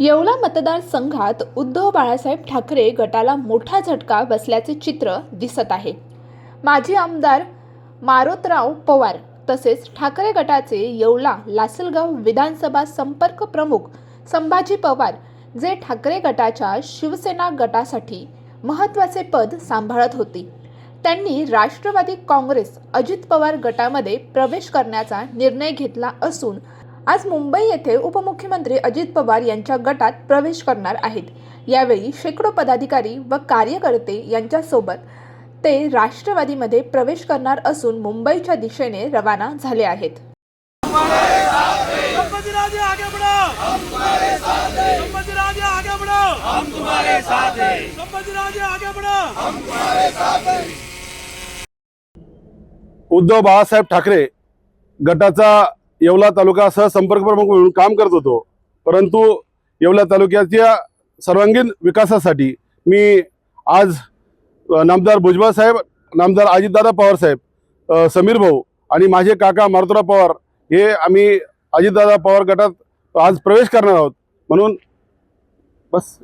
येवला मतदारसंघात उद्धव बाळासाहेब ठाकरे गटाला मोठा झटका बसल्याचे चित्र दिसत आहे. माजी आमदार मारोतराव पवार तसेच ठाकरे गटाचे येवला लासलगाव विधानसभा संपर्क प्रमुख संभाजी पवार जे ठाकरे गटाच्या शिवसेना गटासाठी महत्त्वाचे पद सांभाळत होते. त्यांनी राष्ट्रवादी काँग्रेस अजित पवार गटामध्ये प्रवेश करण्याचा निर्णय घेतला असून आज मुंबई येथे उपमुख्यमंत्री अजित पवार यांच्या गटात प्रवेश करणार आहेत. यावेळी शेकडो पदाधिकारी व कार्यकर्ते यांच्यासोबत ते राष्ट्रवादीमध्ये प्रवेश करणार असून मुंबईच्या दिशेने रवाना झाले आहेत. संपत्ति राजे आगे बढ़ो. हम तुम्हारे साथ हैं संपत्ति राजे आगे बढ़ो. हम तुम्हारे साथ हैं संपत्ति राजे आगे बढ़ो. उद्धव बाळासाहेब ठाकरे गटाचा येवला तालुका सहसंपर्क प्रमुख म्हणून काम करत होतो. परंतु येवला तालुक्याच्या सर्वांगीण विकासासाठी मी आज नामदार भुजबळ साहेब नामदार अजितदादा पवार साहेब समीर भाऊ आणि माझे काका मारुतराव पवार हे आम्ही अजितदादा पवार गटात आज प्रवेश करणार आहोत. म्हणून बस.